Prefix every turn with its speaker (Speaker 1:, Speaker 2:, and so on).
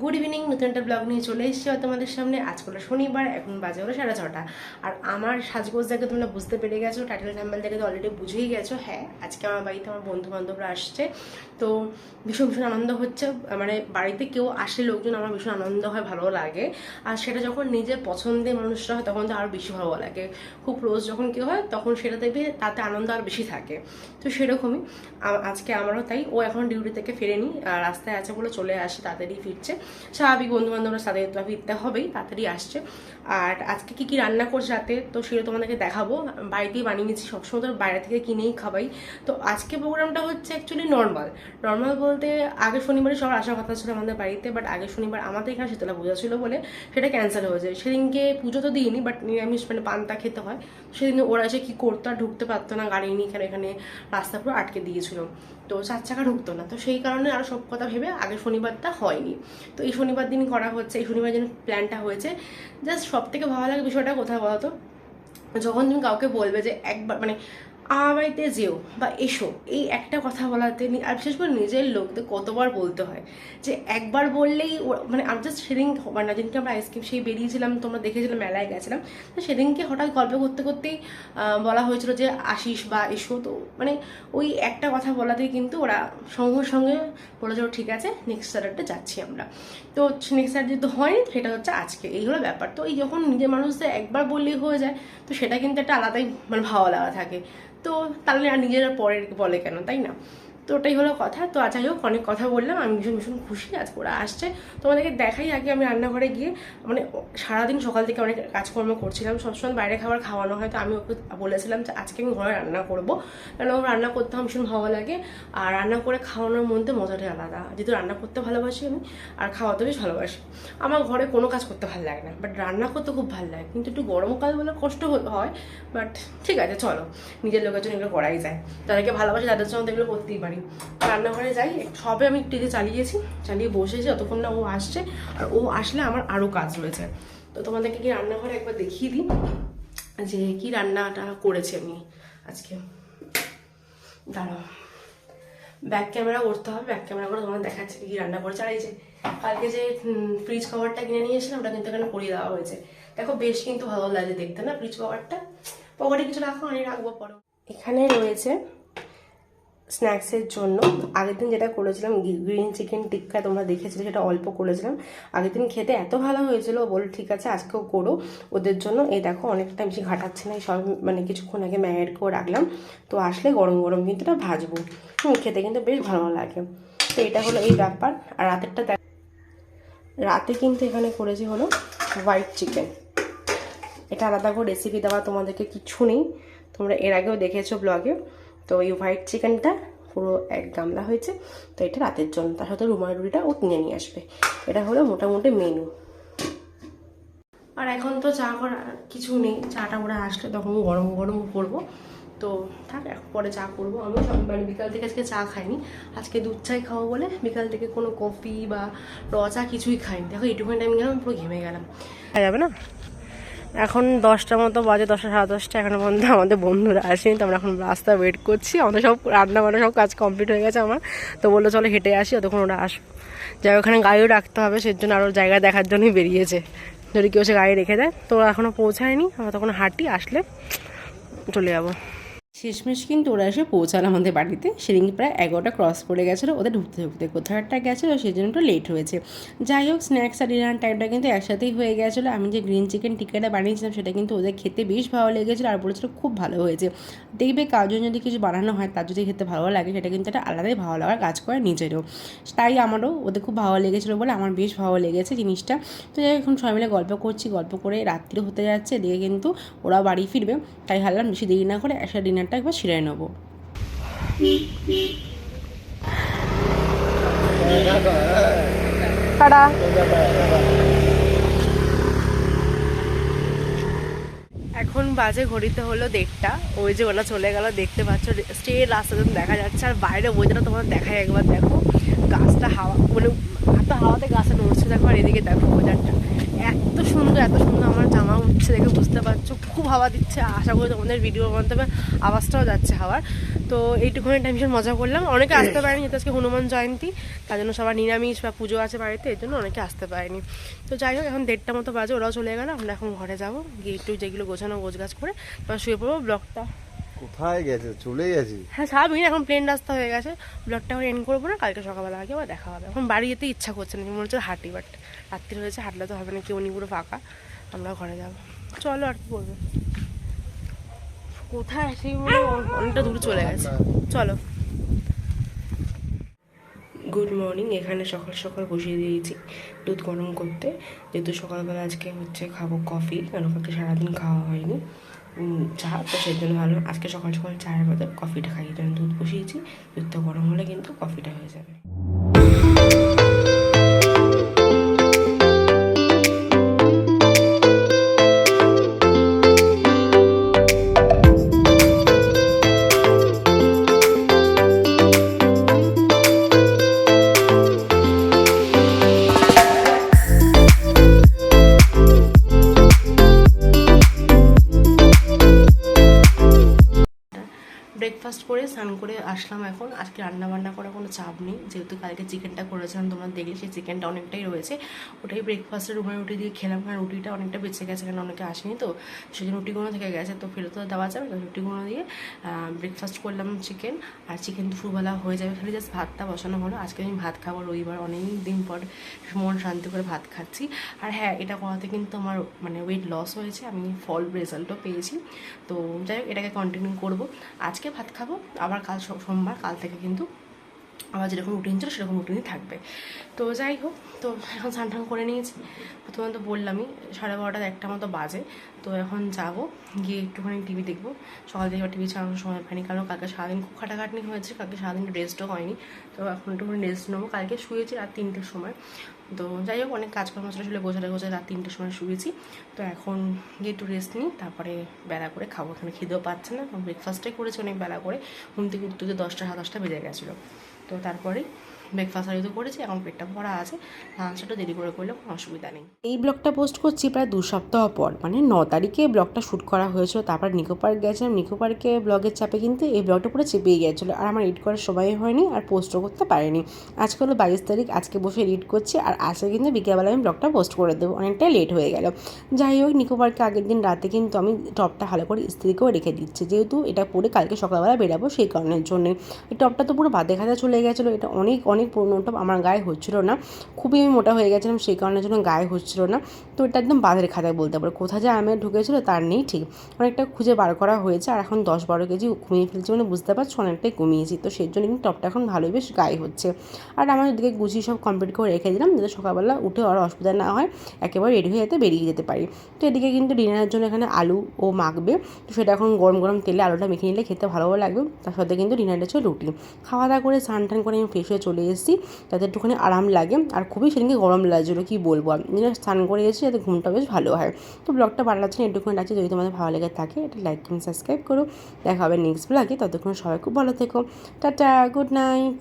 Speaker 1: Good evening নতুন একটা blog নিয়ে চলে এসেছি তোমাদের সামনে। আজ হলো শনিবার, এখন বাজে হলো সাড়ে ছটা। আর আমার সাজগোজ দেখে তোমরা বুঝতে পেরে গেছো টাইটেল নাম্বার দেখে তো অলরেডি বুঝেই গেছো। হ্যাঁ আজকে আমার বাড়িতে আমার বন্ধু বান্ধবরা আসছে। তো ভীষণ ভীষণ আনন্দ হচ্ছে। মানে বাড়িতে কেউ আসলে লোকজন আমার ভীষণ আনন্দ হয় ভালো লাগে। আর সেটা যখন নিজের পছন্দের মানুষরা হয়, তখন তো আরও বেশি ভালো লাগে। খুব ক্লোজ যখন কেউ হয়, তখন সেটা দেখবে তাতে আনন্দ আর বেশি থাকে। তো সেরকমই আজকে আমারও তাই। ও এখন ডিউটি থেকে ফেরেনি রাস্তায় আছে বলে চলে আসে, তাড়াতাড়ি ফিরছে। স্বাভাবিক বন্ধু বান্ধবরা সাথে তো ফিরতে হবেই, তাড়াতাড়ি আসছে। আর আজকে কি কি রান্না করছে রাতে, তো সেটা তোমাদেরকে দেখাবো। বাড়িতেই বানিয়ে নিচ্ছি সবসময় তো বাইরে থেকে কিনেই খাবাই। তো আজকে প্রোগ্রামটা হচ্ছে অ্যাকচুয়ালি নর্মাল নর্মাল বলতে আগের শনিবারে সবার আসার কথা ছিল আমাদের বাড়িতে বাট আগের শনিবার আমাদের এখানে শীতলা পূজা ছিল বলে সেটা ক্যান্সেল হয়েছে সেদিনকে পুজো তো দিইনি বাট নিরামিষ মানে পান্তা খেতে হয়। সেদিন ওরা এসে কী করতো আর ঢুকতে পারতো না, গাড়ি নিয়ে এখানে এখানে রাস্তা পুরো আটকে দিয়েছিল। তো চার চাকা ঢুকতো না। তো সেই কারণে আর সব কথা ভেবে আগের শনিবারটা হয়নি। তো এই শনিবার দিন করা হচ্ছে, এই শনিবার দিন প্ল্যানটা হয়েছে। জাস্ট সব থেকে ভালো লাগে বিষয়টা কোথায় বলতো? যখন তুমি কাউকে বলবে যে একবার মানে আমার যেও বা এসো, এই একটা কথা বলাতে আর বিশেষ করে নিজের লোকদের কতবার বলতে হয় যে একবার বললেই মানে আমি জাস্ট সেদিন মানে যেদিনকে আমরা আইসক্রিম সেই বেরিয়েছিলাম, তোমরা দেখেছিলাম মেলায় গেছিলাম। তো সেদিনকে হঠাৎ গল্প করতে করতেই বলা হয়েছিল যে আসিস বা এসো। তো মানে ওই একটা কথা বলাতেই কিন্তু ওরা সঙ্গে সঙ্গে বলেছিল ঠিক আছে নেক্সট স্যাটারডে যাচ্ছি আমরা। তো নেক্সট স্যাটারডে তো হয়নি, সেটা হচ্ছে আজকে, এই হলো ব্যাপার। তো এই যখন নিজের মানুষদের একবার বললেই হয়ে যায়, তো সেটা কিন্তু একটা আলাদাই মানে ভালো লাগা থাকে। তো তাহলে আর নিজেরা পরের বলে কেন তাই না? তো ওটাই হলো কথা। তো যাই হোক অনেক কথা বললাম, আমি ভীষণ ভীষণ খুশি আজ ওরা আসছে। তোমাদেরকে দেখাই আগে আমি রান্নাঘরে গিয়ে মানে সারাদিন সকাল থেকে অনেক কাজকর্ম করছিলাম। সবসময় বাইরে খাবার খাওয়ানো হয়, তো আমি ওকে বলেছিলাম যে আজকে আমি ঘরে রান্না করব। কারণ আমার রান্না করতে আমার ভীষণ ভালো লাগে, আর রান্না করে খাওয়ানোর মধ্যে মজাটাই আলাদা। যেহেতু রান্না করতে ভালোবাসি আমি, আর খাওয়াতে বেশ ভালোবাসি। আমার ঘরে কোনো কাজ করতে ভালো লাগে না বাট রান্না করতে খুব ভালো লাগে। কিন্তু একটু গরমকাল বলে কষ্ট হয় বাট ঠিক আছে, চলো। নিজের লোকের জন্য এগুলো করাই যায়। তাদেরকে ভালোবাসি, তাদের জন্য এগুলো করতেই পারি। রান্নাঘরে যাই, সবে আমি টিভি চালিয়েছি, চালিয়ে বসেছি যতক্ষণ না ও আসছে। আর ও আসলে আমার আরও কাজ রয়েছে। তো তোমাদেরকে কি রান্নাঘরে একবার দেখিয়ে দিই যে কি রান্নাটা করেছি আমি আজকে। দাঁড়াও। ব্যাক ক্যামেরা করতে হবে ব্যাক ক্যামেরা করে তোমার দেখাচ্ছে কি রান্না এই যে কালকে যে ফ্রিজ কভারটা কিনে নিয়ে এসেছিলাম, ওটা কিন্তু এখানে করিয়ে দেওয়া হয়েছে। দেখো বেশ কিন্তু ভালো লাগে দেখতে না ফ্রিজ কভারটা পকেটে কিছু রাখো, আমি রাখব পরে। এখানে রয়েছে স্ন্যাক্সের জন্য, আগের দিন যেটা করেছিলাম গ্রিন চিকেন টিক্কা তোমরা দেখেছিলে, সেটা অল্প করেছিলাম। আগের দিন খেতে এত ভালো হয়েছিল, ও বলল, ঠিক আছে, আজকেও করো। ওদের জন্য, এই দেখো, অনেকটা বেশি ঘাটাচ্ছে না, এই সব মানে কিছুক্ষণ আগে ম্যারিনেট করে রাখলাম। তো আসলে গরম গরম কিন্তু এটা ভাজবো। খেতে কিন্তু বেশ ভালো লাগে। তো এটা হলো এই ব্যাপার। আর রাতেরটা দেখ, রাতে কিন্তু এখানে করেছি হলো হোয়াইট চিকেন এটা আলাদা করে রেসিপি দেওয়া তোমাদেরকে কিছু নেই। তোমরা এর আগেও দেখেছ ব্লগে তো এই হোয়াইট চিকেনটা পুরো এক গামলা হয়েছে, তো এটা রাতের জন্য। তার সাথে রুমাল রুটিটা ও কিনে নিয়ে আসবে। এটা হলো মোটামুটি মেনু আর এখন তো চা করার কিছু নেই। চাটা ওরা আসলে তখন গরম গরম করব। তো থাক পরে চা করব। আমি মানে বিকাল থেকে আজকে চা খাইনি। আজকে দুধ চাই খাব বলে বিকাল থেকে কোনো কফি বা র চা কিছুই খাইনি। দেখো এইটুকুনি টাইম গেলাম, পুরো ঘেমে গেলাম। যাবে না? এখন দশটার মতো বাজে, দশটা সাড়ে দশটা, এখনও পর্যন্ত আমাদের বন্ধুরা আসেনি, তো আমরা এখন রাস্তা ওয়েট করছি। আমাদের সব রান্না বান্না সব কাজ কমপ্লিট হয়ে গেছে আমার। তো বলল, চলো হেঁটে আসি অতক্ষণ ওরা আসবে যাই ওখানে গাড়িও রাখতে হবে সেই জন্য আরও জায়গা দেখার জন্যই বেরিয়েছে। যদি কেউ সে গাড়ি রেখে দেয়, তো ওরা এখনও পৌঁছায়নি, আমরা তখন হাঁটি, আসলে চলে যাব। শেষমেশ কিন্তু ওরা এসে পৌঁছালো আমাদের বাড়িতে। সেদিন প্রায় এগারোটা ক্রস করে গেছিল, ওদের ঢুকতে ঢুকতে। কোথাও একটা গেছিল সেই জন্য একটু লেট হয়েছে। যাই হোক স্ন্যাক্স আর ডিনার টাইমটা কিন্তু একসাথেই হয়ে গেছিল। আমি যে গ্রিন চিকেন টিকাটা বানিয়েছিলাম, সেটা কিন্তু ওদের খেতে বেশ ভালো লেগেছিলো আর বলেছিলো খুব ভালো হয়েছে। দেখবে কাজু যদি কিছু বানানো হয়, তার যদি খেতে ভালো লাগে, সেটা কিন্তু একটা আলাদাই ভালো লাগার কাজ করে নিজেরও। তাই আমারও ওদের খুব ভালো লেগেছিলো বলে আমার বেশ ভালো লেগেছে জিনিসটা। তো যাই এখন সবাই মিলে গল্প করছি, গল্প করে রাত্রি হতে যাচ্ছে। এদিকে কিন্তু ওরা বাড়ি ফিরবে। তাই ভাবলাম বেশি দেরি না করে একটা ডিনারটা একবার সেরে নেব। এখন বাজে ঘড়িতে হলো দেড়টা। ওই যে ওরা চলে গেল দেখতে পাচ্ছ স্টে রাস্তা যখন দেখা যাচ্ছে। আর বাইরে ওয়েদারটা তোমার দেখায় একবার দেখো। গাছটা হাওয়া মানে এত হাওয়াতে গাছটা নড়ছে দেখো। আর এদিকে দেখো ওয়েদারটা এত সুন্দর এত সুন্দর আমার জামা উঠছে দেখে বুঝতে পারছ খুব হাওয়া দিচ্ছে আশা করি তোমাদের ভিডিওর মাধ্যমে আওয়াজটাও যাচ্ছে হাওয়ার। তো এইটুকুনি টাইম ভীষণ মজা করলাম। অনেকে আসতে পারেনি যেহেতু আজকে হনুমান জয়ন্তী তার জন্য সবার নিরামিষ বা পুজো আছে বাড়িতে এর জন্য অনেকে আসতে পারেনি। তো যাই হোক এখন দেড়টা মতো বাজে ওরাও চলে গেল আমরা এখন ঘরে যাব গিয়ে একটু যেগুলো গোছানো গোছগাছ করে তারপর শুয়ে পড়ব ব্লগটা
Speaker 2: কোথায় গেছে? চলে গেছি।
Speaker 1: হ্যাঁ স্বাভাবিক এখন প্লেন রাস্তা হয়ে গেছে ব্লগটা এখন এন্ড করব না কালকে সকালবেলা আগে আবার দেখা হবে। এখন বাড়ি যেতে ইচ্ছা করছে না মনে হচ্ছে হাঁটি বাট রাত্রি হয়েছে হাঁটলে তো হবে না কেউ নি পুরো ফাঁকা আমরা ঘরে যাব। চলো আর কি করব কোথায় সেই মনে অনেকটা দূরে চলে গেছে। চলো। গুড মর্নিং এখানে সকাল সকাল বসিয়ে দিয়েছি দুধ গরম করতে। যেহেতু সকালবেলা আজকে হচ্ছে খাব কফি কারণ কালকে সারাদিন খাওয়া হয়নি। উম, চা তো সেই জন্য ভালো আজকে সকাল সকাল চায়ের বদলে কফিটা খাইয়ে জন্য দুধ বসিয়েছি দুধটা গরম হলে কিন্তু কফিটা হয়ে যাবে। স্নান করে আসলাম এখন। আজকে রান্না বান্না করার কোনো চাপ নেই। যেহেতু কালকে চিকেনটা করেছিলাম, তোমরা দেখলে সেই চিকেনটা অনেকটাই রয়েছে। ওটাই ব্রেকফাস্টের রুমে রুটি দিয়ে খেলাম, কারণ রুটিটা অনেকটা বেঁচে গেছে, কারণ অনেকে আসেনি তো। সেই রুটিগুলো থেকে গেছে, তো ফেরত তো দেওয়া যাবে। রুটিগুলো দিয়ে ব্রেকফাস্ট করলাম চিকেন আর চিকেন দুপুরবেলা হয়ে যাবে। খালি জাস্ট ভাতটা বসানো হলো। আজকে আমি ভাত খাব রবিবার অনেক দিন পর মন শান্তি করে ভাত খাচ্ছি। আর হ্যাঁ এটা করাতে কিন্তু আমার মানে ওয়েট লস হয়েছে। আমি ফল রেজাল্টও পেয়েছি। তো যাই হোক, এটাকে কন্টিনিউ করব। আজকে ভাত খাব আবার কাল সোমবার কাল থেকে কিন্তু আবার যেরকম রুটিন ছিল সেরকম রুটিনই থাকবে। তো যাই হোক, তো এখন স্নান করে নিয়েছি। প্রথমে তো বললামই, সাড়ে বারোটা একটা মতো বাজে। তো এখন যাব, গিয়ে একটুখানি টিভি দেখব। সকাল থেকে টিভি চালানোর সময় পাইনি, কারণ কালকে সারাদিন খুব খাটাখাটনি হয়েছে, কালকে সারাদিন রেস্টও হয়নি। তো এখন একটুখানি রেস্ট নেব। কালকে শুয়েছি রাত তিনটের সময়। তো যাই হোক, অনেক কাজকর্ম ছিল আসলে গোছাতে গোছাতে রাত তিনটের সময় শুয়েছি। তো এখন গিয়ে একটু রেস্ট নিই, তারপরে বেলা করে খাব। এখানে খিদেও পাচ্ছে না ব্রেকফাস্টটাই করেছি অনেক বেলা করে। ঘুম থেকে উঠতে উঠতে দশটা, সাড়ে দশটা বেজে গেছিল। তো তারপরে ব্রেকফাস্ট যেহেতু করেছি, এখন পেটটা ভরা আছে লাঞ্চটা দেরি করে করলে কোনো অসুবিধা নেই। এই ব্লগটা পোস্ট করছি প্রায় দু সপ্তাহ পর মানে ন তারিখে ব্লগটা শ্যুট করা হয়েছিল, তারপর নিকো পার্ক গেছিলাম, নিকো পার্কে ব্লগের চাপে কিন্তু এই ব্লগটা পুরো চেপেই গিয়েছিল আর আমার এডিট করার সময় হয়নি আর পোস্টও করতে পারিনি। আজকে হলো বাইশ তারিখ, আজকে বসে এডিট করছি, আর আজকে কিন্তু বিকেলবেলা আমি ব্লগটা পোস্ট করে দেবো, অনেকটাই লেট হয়ে গেল। যাই হোক, নিকো পার্কে আগের দিন রাতে কিন্তু আমি টপটা ভালো করে ইস্ত্রি করে রেখে দিচ্ছি, যেহেতু এটা পরে কালকে সকালবেলা বেরাবো সেই কারণের জন্যে। এই টপটা তো পুরো বাদে খাতে চলে গেছিল, এটা অনেক অনেক পুরনো টপ আমার গায়ে হচ্ছিল না। খুবই আমি মোটা হয়ে গেছিলাম, সেই কারণের জন্য গায়ে হচ্ছিল না। তো এটা একদম বাঁধের খাতায় বলতে পারো কোথায় যে আমি ঢুকেছিলো তার নেই ঠিক। অনেকটা খুঁজে বার করা হয়েছে আর এখন দশ বারো কেজি কমিয়ে ফেলছি মানে বুঝতে পারছ, অনেকটাই কমিয়েছি। তো সেই জন্য কিন্তু টপটা এখন ভালোই বেশ গায়ে হচ্ছে। আর আমার ওদিকে গুছিয়ে সব কমপ্লিট করে রেখে দিলাম যাতে সকালবেলা উঠে আর অসুবিধা না হয়, একেবারে রেডি হয়ে যেতে বেরিয়ে যেতে পারি। তো এদিকে কিন্তু ডিনারের জন্য এখানে আলু ও মাখবে। তো সেটা এখন গরম গরম তেলে আলুটা মেখে নিলে খেতে ভালো লাগবে, তার সাথে কিন্তু ডিনারটা হচ্ছে রুটি। খাওয়া দাওয়া করে স্নান টান করে আমি ফ্রেশ হয়ে চলে এসেছি যাতে একটুখানি আরাম লাগে। আর খুবই সেদিনকে গরম লাগছিল, কী বলব? আমি স্নান করে এসেছি যাতে ঘুমটা বেশ ভালো হয়। তো ব্লগটা ভালো লাগছে না, একটুখানি লাগছে, যদি তোমাদের ভালো লেগে থাকে এটা লাইক কমেন্ট সাবস্ক্রাইব করো। দেখা হবে নেক্সট ব্লগে ততক্ষণ সবাই খুব ভালো থেকো। Tata good night